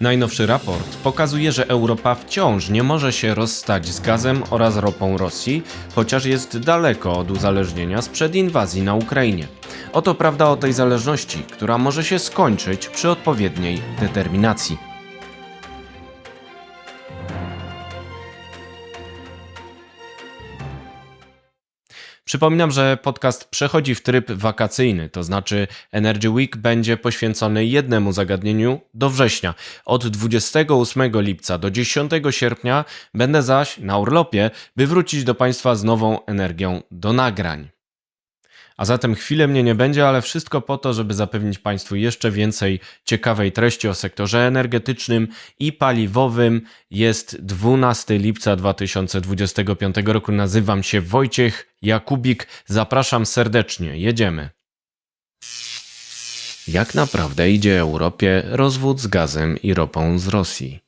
Najnowszy raport pokazuje, że Europa wciąż nie może się rozstać z gazem oraz ropą Rosji, chociaż jest daleko od uzależnienia sprzed inwazji na Ukrainie. Oto prawda o tej zależności, która może się skończyć przy odpowiedniej determinacji. Przypominam, że podcast przechodzi w tryb wakacyjny, to znaczy Energy Week będzie poświęcony jednemu zagadnieniu do września. Od 28 lipca do 10 sierpnia będę zaś na urlopie, by wrócić do Państwa z nową energią do nagrań. A zatem chwilę mnie nie będzie, ale wszystko po to, żeby zapewnić Państwu jeszcze więcej ciekawej treści o sektorze energetycznym i paliwowym. Jest 12 lipca 2025 roku. Nazywam się Wojciech Jakubik. Zapraszam serdecznie. Jedziemy. Jak naprawdę idzie Europie rozwód z gazem i ropą z Rosji?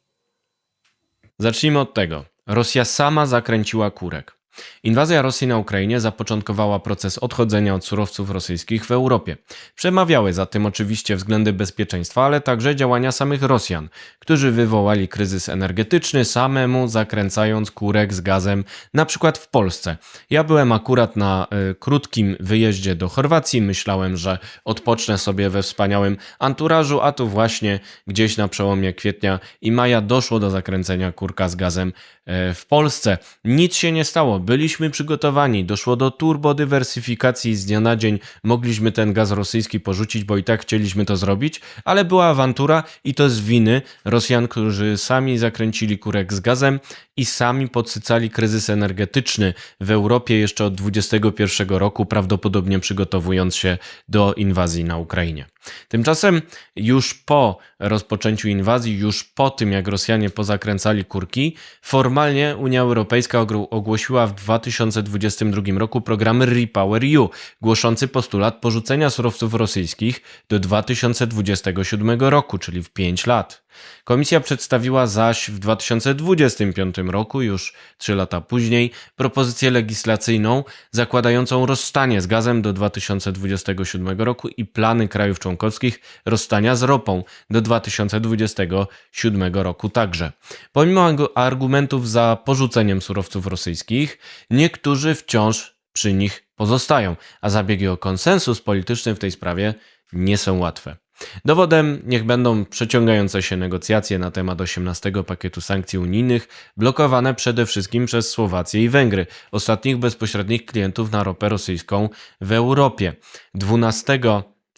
Zacznijmy od tego. Rosja sama zakręciła kurek. Inwazja Rosji na Ukrainie zapoczątkowała proces odchodzenia od surowców rosyjskich w Europie. Przemawiały za tym oczywiście względy bezpieczeństwa, ale także działania samych Rosjan, którzy wywołali kryzys energetyczny samemu zakręcając kurek z gazem, na przykład w Polsce. Ja byłem akurat na y, krótkim wyjeździe do Chorwacji, myślałem, że odpocznę sobie we wspaniałym anturażu, a tu właśnie gdzieś na przełomie kwietnia i maja doszło do zakręcenia kurka z gazem y, w Polsce. Nic się nie stało, byliśmy przygotowani, doszło do turbodywersyfikacji z dnia na dzień mogliśmy ten gaz rosyjski porzucić, bo i tak chcieliśmy to zrobić, ale była awantura i to z winy Rosjan, którzy sami zakręcili kurek z gazem i sami podsycali kryzys energetyczny w Europie jeszcze od 2021 roku, prawdopodobnie przygotowując się do inwazji na Ukrainie. Tymczasem już po rozpoczęciu inwazji, już po tym jak Rosjanie pozakręcali kurki, formalnie Unia Europejska ogłosiła w 2022 roku program Repower EU, głoszący postulat porzucenia surowców rosyjskich do 2027 roku, czyli w 5 lat. Komisja przedstawiła zaś w 2025 roku, już 3 lata później, propozycję legislacyjną zakładającą rozstanie z gazem do 2027 roku i plany krajów członkowskich rozstania z ropą do 2027 roku także. Pomimo argu- argumentów za porzuceniem surowców rosyjskich, niektórzy wciąż przy nich pozostają, a zabiegi o konsensus polityczny w tej sprawie nie są łatwe. Dowodem niech będą przeciągające się negocjacje na temat 18 pakietu sankcji unijnych, blokowane przede wszystkim przez Słowację i Węgry, ostatnich bezpośrednich klientów na ropę rosyjską w Europie. 12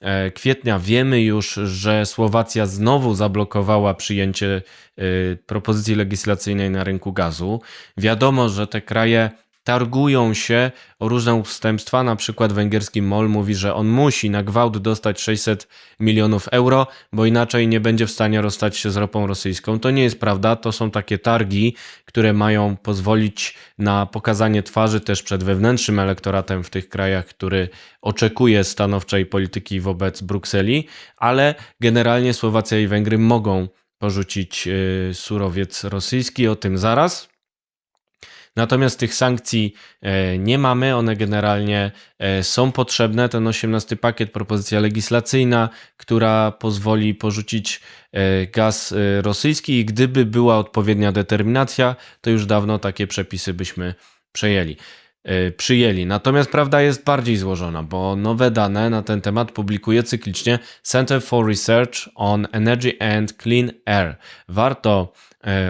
e, kwietnia wiemy już, że Słowacja znowu zablokowała przyjęcie e, propozycji legislacyjnej na rynku gazu. Wiadomo, że te kraje targują się o różne ustępstwa. Na przykład węgierski MOL mówi, że on musi na gwałt dostać 600 milionów euro, bo inaczej nie będzie w stanie rozstać się z ropą rosyjską. To nie jest prawda, to są takie targi, które mają pozwolić na pokazanie twarzy też przed wewnętrznym elektoratem w tych krajach, który oczekuje stanowczej polityki wobec Brukseli, ale generalnie Słowacja i Węgry mogą porzucić yy, surowiec rosyjski, o tym zaraz. Natomiast tych sankcji e, nie mamy, one generalnie e, są potrzebne. Ten 18 pakiet, propozycja legislacyjna, która pozwoli porzucić e, gaz rosyjski i gdyby była odpowiednia determinacja, to już dawno takie przepisy byśmy przejęli. Przyjęli. Natomiast prawda jest bardziej złożona, bo nowe dane na ten temat publikuje cyklicznie Center for Research on Energy and Clean Air. Warto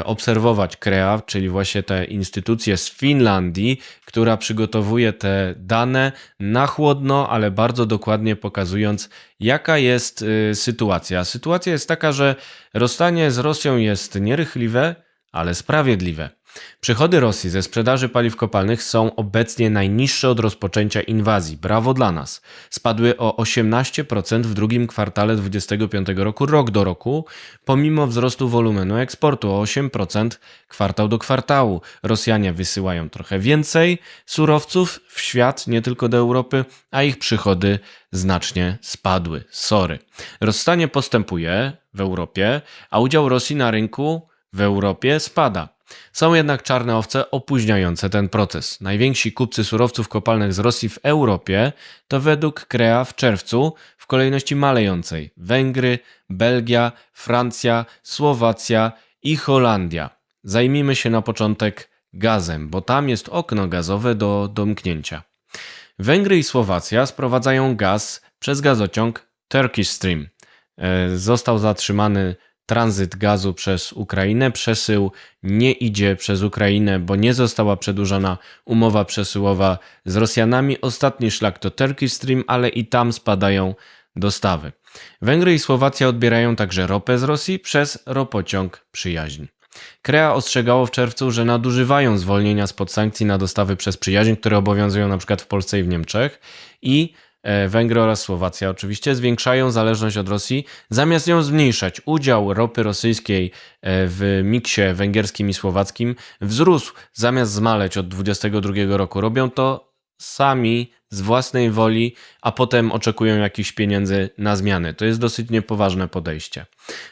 obserwować KREA, czyli właśnie tę instytucję z Finlandii, która przygotowuje te dane na chłodno, ale bardzo dokładnie pokazując, jaka jest e, sytuacja. Sytuacja jest taka, że rozstanie z Rosją jest nierychliwe, ale sprawiedliwe. Przychody Rosji ze sprzedaży paliw kopalnych są obecnie najniższe od rozpoczęcia inwazji. Brawo dla nas. Spadły o 18% w drugim kwartale 2025 roku, rok do roku, pomimo wzrostu wolumenu eksportu o 8% kwartał do kwartału. Rosjanie wysyłają trochę więcej surowców w świat, nie tylko do Europy, a ich przychody znacznie spadły. Sorry. Rozstanie postępuje w Europie, a udział Rosji na rynku w Europie spada. Są jednak czarne owce opóźniające ten proces. Najwięksi kupcy surowców kopalnych z Rosji w Europie to według Krea w czerwcu w kolejności malejącej Węgry, Belgia, Francja, Słowacja i Holandia. Zajmijmy się na początek gazem, bo tam jest okno gazowe do domknięcia. Węgry i Słowacja sprowadzają gaz przez gazociąg Turkish Stream. E, Został zatrzymany tranzyt gazu przez Ukrainę. Przesył nie idzie przez Ukrainę, bo nie została przedłużona umowa przesyłowa z Rosjanami. Ostatni szlak to Turkish Stream, ale i tam spadają dostawy. Węgry i Słowacja odbierają także ropę z Rosji przez ropociąg przyjaźń. Krea ostrzegało w czerwcu, że nadużywają zwolnienia spod sankcji na dostawy przez przyjaźń, które obowiązują przykład w Polsce i w Niemczech i Węgry oraz Słowacja oczywiście zwiększają zależność od Rosji, zamiast ją zmniejszać. Udział ropy rosyjskiej e, w miksie węgierskim i słowackim wzrósł zamiast zmaleć od 2022 roku. Robią to sami z własnej woli, a potem oczekują jakichś pieniędzy na zmiany. To jest dosyć niepoważne podejście.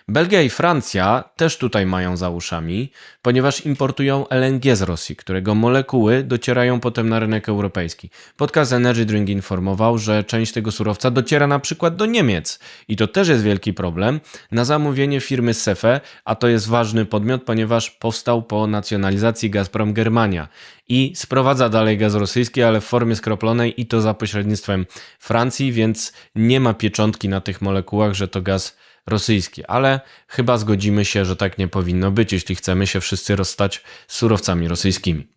Belgia i Francja też tutaj mają za uszami, ponieważ importują LNG z Rosji, którego molekuły docierają potem na rynek europejski. Podcast Energy Drink informował, że część tego surowca dociera na przykład do Niemiec i to też jest wielki problem na zamówienie firmy Sefe, a to jest ważny podmiot, ponieważ powstał po nacjonalizacji Gazprom Germania i sprowadza dalej gaz rosyjski, ale w formie skroplonej i to za pośrednictwem Francji, więc nie ma pieczątki na tych molekułach, że to gaz rosyjski, ale chyba zgodzimy się, że tak nie powinno być, jeśli chcemy się wszyscy rozstać z surowcami rosyjskimi.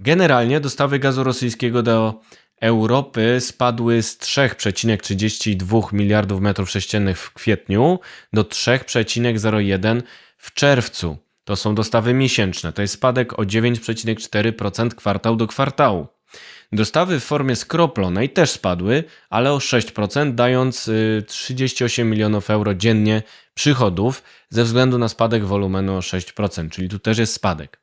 Generalnie dostawy gazu rosyjskiego do Europy spadły z 3,32 miliardów metrów sześciennych w kwietniu do 3,01 w czerwcu. To są dostawy miesięczne, to jest spadek o 9,4% kwartał do kwartału. Dostawy w formie skroplonej też spadły, ale o 6%, dając 38 milionów euro dziennie przychodów ze względu na spadek wolumenu o 6%, czyli tu też jest spadek.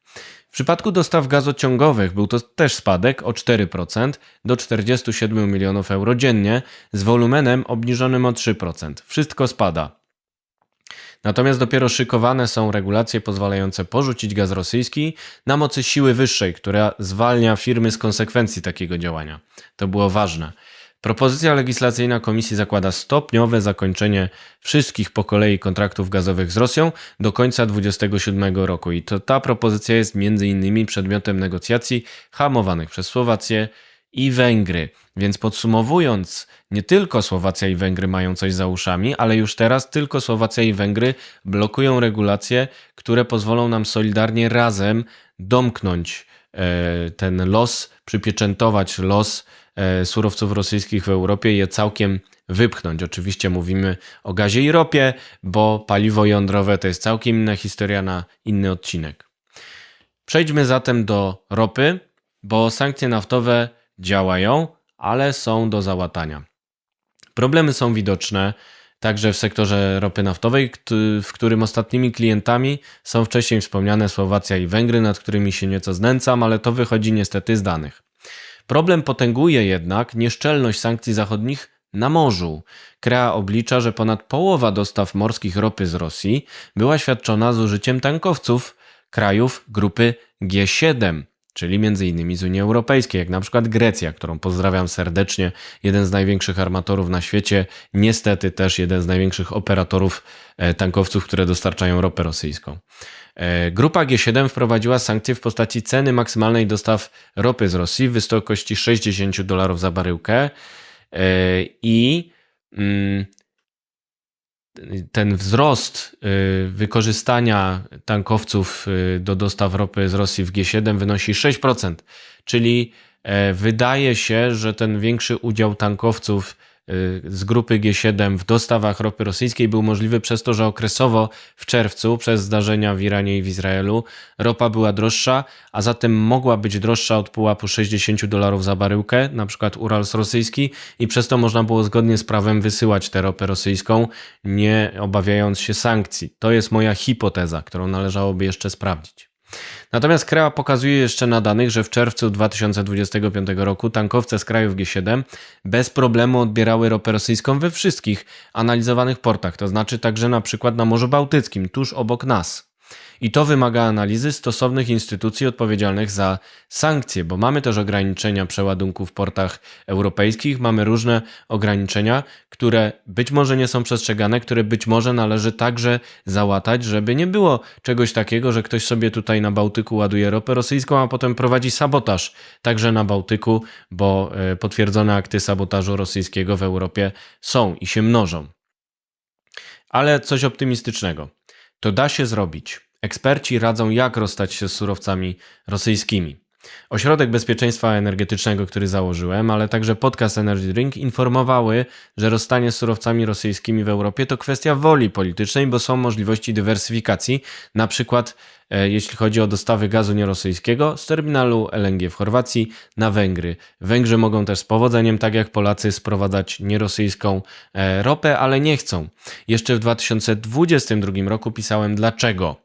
W przypadku dostaw gazociągowych był to też spadek o 4% do 47 milionów euro dziennie z wolumenem obniżonym o 3%. Wszystko spada. Natomiast dopiero szykowane są regulacje pozwalające porzucić gaz rosyjski na mocy siły wyższej, która zwalnia firmy z konsekwencji takiego działania. To było ważne. Propozycja legislacyjna Komisji zakłada stopniowe zakończenie wszystkich po kolei kontraktów gazowych z Rosją do końca 2027 roku i to ta propozycja jest między innymi przedmiotem negocjacji hamowanych przez Słowację i Węgry. Więc podsumowując, nie tylko Słowacja i Węgry mają coś za uszami, ale już teraz tylko Słowacja i Węgry blokują regulacje, które pozwolą nam solidarnie razem domknąć e, ten los, przypieczętować los e, surowców rosyjskich w Europie i je całkiem wypchnąć. Oczywiście mówimy o gazie i ropie, bo paliwo jądrowe to jest całkiem inna historia na inny odcinek. Przejdźmy zatem do ropy, bo sankcje naftowe działają, ale są do załatania. Problemy są widoczne także w sektorze ropy naftowej, w którym ostatnimi klientami są wcześniej wspomniane Słowacja i Węgry, nad którymi się nieco znęcam, ale to wychodzi niestety z danych. Problem potęguje jednak nieszczelność sankcji zachodnich na morzu. Krea oblicza, że ponad połowa dostaw morskich ropy z Rosji była świadczona z użyciem tankowców krajów grupy G7 czyli m.in. z Unii Europejskiej, jak na przykład Grecja, którą pozdrawiam serdecznie, jeden z największych armatorów na świecie, niestety też jeden z największych operatorów e, tankowców, które dostarczają ropę rosyjską. E, grupa G7 wprowadziła sankcje w postaci ceny maksymalnej dostaw ropy z Rosji w wysokości 60 dolarów za baryłkę e, i mm, ten wzrost y, wykorzystania tankowców y, do dostaw ropy z Rosji w G7 wynosi 6%, czyli e, wydaje się, że ten większy udział tankowców z grupy G7 w dostawach ropy rosyjskiej był możliwy przez to, że okresowo w czerwcu przez zdarzenia w Iranie i w Izraelu ropa była droższa, a zatem mogła być droższa od pułapu 60 dolarów za baryłkę, na przykład Urals rosyjski i przez to można było zgodnie z prawem wysyłać tę ropę rosyjską, nie obawiając się sankcji. To jest moja hipoteza, którą należałoby jeszcze sprawdzić. Natomiast Krea pokazuje jeszcze na danych, że w czerwcu 2025 roku tankowce z krajów G7 bez problemu odbierały ropę rosyjską we wszystkich analizowanych portach, to znaczy także na przykład na Morzu Bałtyckim, tuż obok nas. I to wymaga analizy stosownych instytucji odpowiedzialnych za sankcje, bo mamy też ograniczenia przeładunku w portach europejskich, mamy różne ograniczenia, które być może nie są przestrzegane, które być może należy także załatać, żeby nie było czegoś takiego, że ktoś sobie tutaj na Bałtyku ładuje ropę rosyjską, a potem prowadzi sabotaż także na Bałtyku, bo e, potwierdzone akty sabotażu rosyjskiego w Europie są i się mnożą. Ale coś optymistycznego. To da się zrobić. Eksperci radzą, jak rozstać się z surowcami rosyjskimi. Ośrodek Bezpieczeństwa Energetycznego, który założyłem, ale także podcast Energy Drink informowały, że rozstanie z surowcami rosyjskimi w Europie to kwestia woli politycznej, bo są możliwości dywersyfikacji, na przykład e, jeśli chodzi o dostawy gazu nierosyjskiego z terminalu LNG w Chorwacji na Węgry. Węgrzy mogą też z powodzeniem, tak jak Polacy, sprowadzać nierosyjską e, ropę, ale nie chcą. Jeszcze w 2022 roku pisałem dlaczego.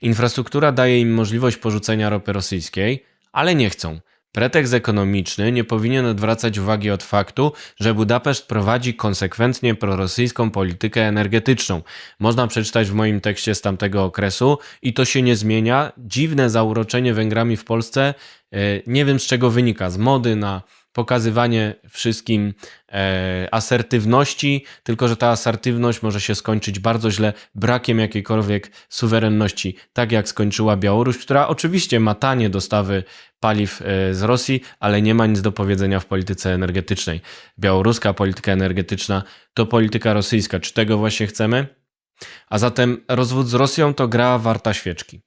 Infrastruktura daje im możliwość porzucenia ropy rosyjskiej, ale nie chcą. Pretekst ekonomiczny nie powinien odwracać uwagi od faktu, że Budapeszt prowadzi konsekwentnie prorosyjską politykę energetyczną. Można przeczytać w moim tekście z tamtego okresu i to się nie zmienia. Dziwne zauroczenie Węgrami w Polsce, e, nie wiem z czego wynika, z mody na pokazywanie wszystkim e, asertywności, tylko że ta asertywność może się skończyć bardzo źle brakiem jakiejkolwiek suwerenności, tak jak skończyła Białoruś, która oczywiście ma tanie dostawy paliw e, z Rosji, ale nie ma nic do powiedzenia w polityce energetycznej. Białoruska polityka energetyczna to polityka rosyjska. Czy tego właśnie chcemy? A zatem rozwód z Rosją to gra warta świeczki.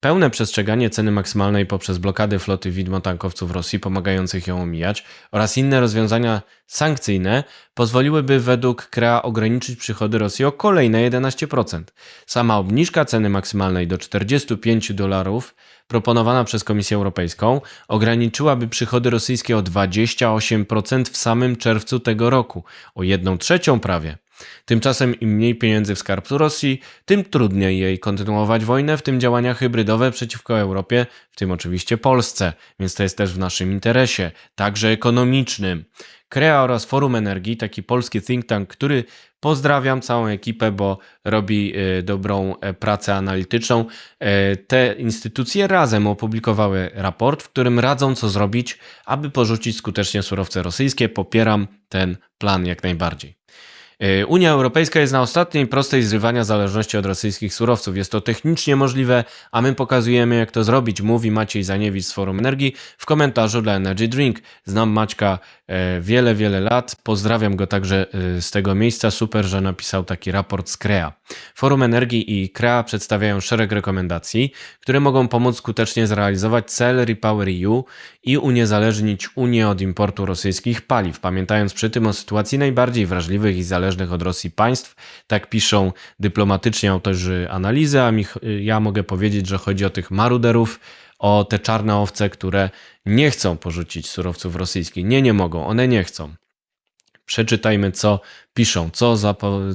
Pełne przestrzeganie ceny maksymalnej poprzez blokady floty widmotankowców Rosji pomagających ją omijać oraz inne rozwiązania sankcyjne pozwoliłyby według KRA ograniczyć przychody Rosji o kolejne 11%. Sama obniżka ceny maksymalnej do 45 dolarów proponowana przez Komisję Europejską ograniczyłaby przychody rosyjskie o 28% w samym czerwcu tego roku, o 1 trzecią prawie. Tymczasem im mniej pieniędzy w skarbcu Rosji, tym trudniej jej kontynuować wojnę, w tym działania hybrydowe przeciwko Europie, w tym oczywiście Polsce, więc to jest też w naszym interesie, także ekonomicznym. Krea oraz Forum Energii, taki polski think tank, który pozdrawiam całą ekipę, bo robi y, dobrą e, pracę analityczną. E, te instytucje razem opublikowały raport, w którym radzą co zrobić, aby porzucić skutecznie surowce rosyjskie. Popieram ten plan jak najbardziej. E, Unia Europejska jest na ostatniej prostej zrywania zależności od rosyjskich surowców. Jest to technicznie możliwe, a my pokazujemy jak to zrobić, mówi Maciej Zaniewicz z Forum Energii w komentarzu dla Energy Drink. Znam Maćka e, wiele, wiele lat. Pozdrawiam go także e, z tego miejsca. Super, że napisał taki raport z KREA. Forum Energii i KREA przedstawiają szereg rekomendacji, które mogą pomóc skutecznie zrealizować cel Repower EU i uniezależnić Unię od importu rosyjskich paliw, pamiętając przy tym o sytuacji najbardziej wrażliwych i zależnych od Rosji państw. Tak piszą dyplomatycznie autorzy analizy, a mi, ja mogę powiedzieć, że chodzi o tych maruderów, o te czarne owce, które nie chcą porzucić surowców rosyjskich. Nie, nie mogą, one nie chcą. Przeczytajmy, co piszą, co,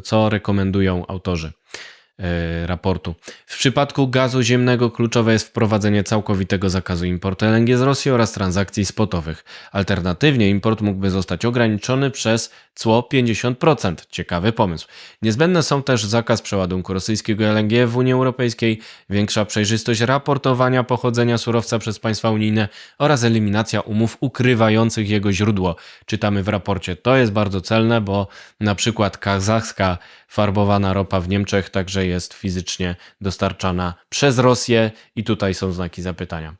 co rekomendują autorzy. E, raportu. W przypadku gazu ziemnego kluczowe jest wprowadzenie całkowitego zakazu importu LNG z Rosji oraz transakcji spotowych. Alternatywnie import mógłby zostać ograniczony przez cło 50%. Ciekawy pomysł. Niezbędne są też zakaz przeładunku rosyjskiego LNG w Unii Europejskiej, większa przejrzystość raportowania pochodzenia surowca przez państwa unijne oraz eliminacja umów ukrywających jego źródło. Czytamy w raporcie. To jest bardzo celne, bo na przykład kazachska farbowana ropa w Niemczech także jest fizycznie dostarczana przez Rosję i tutaj są znaki zapytania.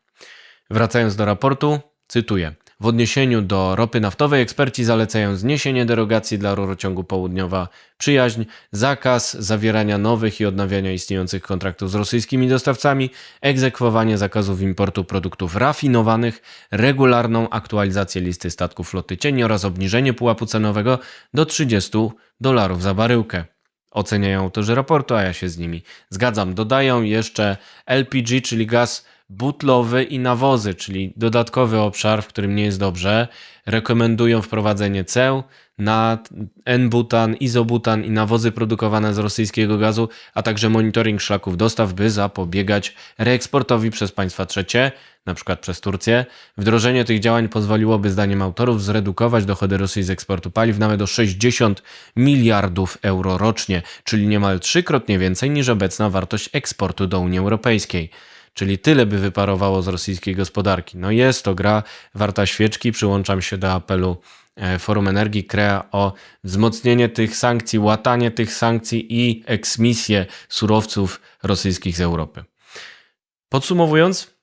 Wracając do raportu, cytuję. W odniesieniu do ropy naftowej eksperci zalecają zniesienie derogacji dla rurociągu południowa przyjaźń, zakaz zawierania nowych i odnawiania istniejących kontraktów z rosyjskimi dostawcami, egzekwowanie zakazów importu produktów rafinowanych, regularną aktualizację listy statków floty cieni oraz obniżenie pułapu cenowego do 30 dolarów za baryłkę oceniają autorzy raportu, a ja się z nimi zgadzam. Dodają jeszcze LPG, czyli gaz butlowy i nawozy, czyli dodatkowy obszar, w którym nie jest dobrze. Rekomendują wprowadzenie ceł na N-butan, izobutan i nawozy produkowane z rosyjskiego gazu, a także monitoring szlaków dostaw, by zapobiegać reeksportowi przez państwa trzecie, przykład przez Turcję. Wdrożenie tych działań pozwoliłoby, zdaniem autorów, zredukować dochody Rosji z eksportu paliw nawet o 60 miliardów euro rocznie, czyli niemal trzykrotnie więcej niż obecna wartość eksportu do Unii Europejskiej. Czyli tyle by wyparowało z rosyjskiej gospodarki. No jest to gra warta świeczki. Przyłączam się do apelu e, Forum Energii Krea o wzmocnienie tych sankcji, łatanie tych sankcji i eksmisję surowców rosyjskich z Europy. Podsumowując,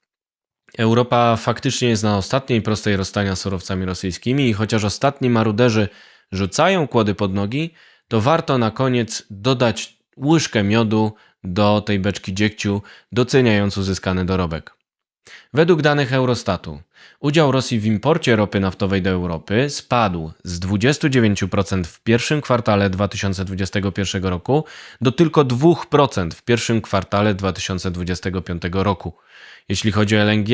Europa faktycznie jest na ostatniej prostej rozstania z surowcami rosyjskimi i chociaż ostatni maruderzy rzucają kłody pod nogi, to warto na koniec dodać łyżkę miodu do tej beczki dziegciu, doceniając uzyskany dorobek. Według danych Eurostatu, udział Rosji w imporcie ropy naftowej do Europy spadł z 29% w pierwszym kwartale 2021 roku do tylko 2% w pierwszym kwartale 2025 roku. Jeśli chodzi o LNG,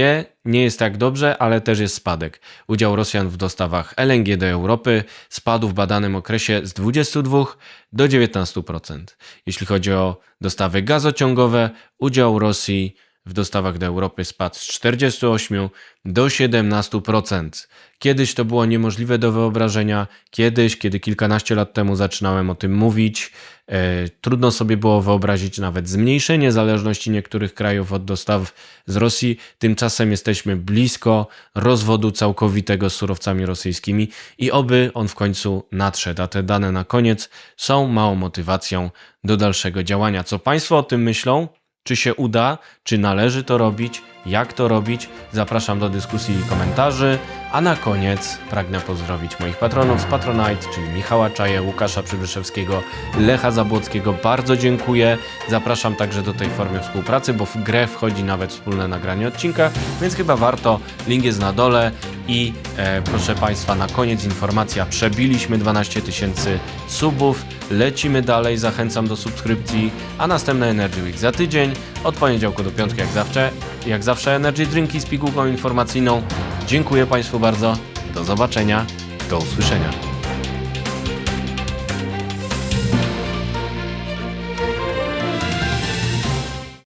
nie jest tak dobrze, ale też jest spadek. Udział Rosjan w dostawach LNG do Europy spadł w badanym okresie z 22 do 19%. Jeśli chodzi o dostawy gazociągowe, udział Rosji w dostawach do Europy spadł z 48 do 17%. Kiedyś to było niemożliwe do wyobrażenia. Kiedyś, kiedy kilkanaście lat temu zaczynałem o tym mówić, e, trudno sobie było wyobrazić nawet zmniejszenie zależności niektórych krajów od dostaw z Rosji. Tymczasem jesteśmy blisko rozwodu całkowitego z surowcami rosyjskimi i oby on w końcu nadszedł. A te dane na koniec są małą motywacją do dalszego działania. Co Państwo o tym myślą? Czy się uda? Czy należy to robić? Jak to robić? Zapraszam do dyskusji i komentarzy. A na koniec pragnę pozdrowić moich patronów z Patronite, czyli Michała Czaje, Łukasza Przybyszewskiego, Lecha Zabłockiego. Bardzo dziękuję. Zapraszam także do tej formy współpracy, bo w grę wchodzi nawet wspólne nagranie odcinka, więc chyba warto. Link jest na dole. I e, proszę Państwa, na koniec informacja. Przebiliśmy 12 tysięcy subów. Lecimy dalej. Zachęcam do subskrypcji. A następna Energy Week za tydzień. Od poniedziałku do piątku, jak zawsze. Jak zawsze Energy Drinki z pigułką informacyjną. Dziękuję Państwu bardzo. Do zobaczenia. Do usłyszenia.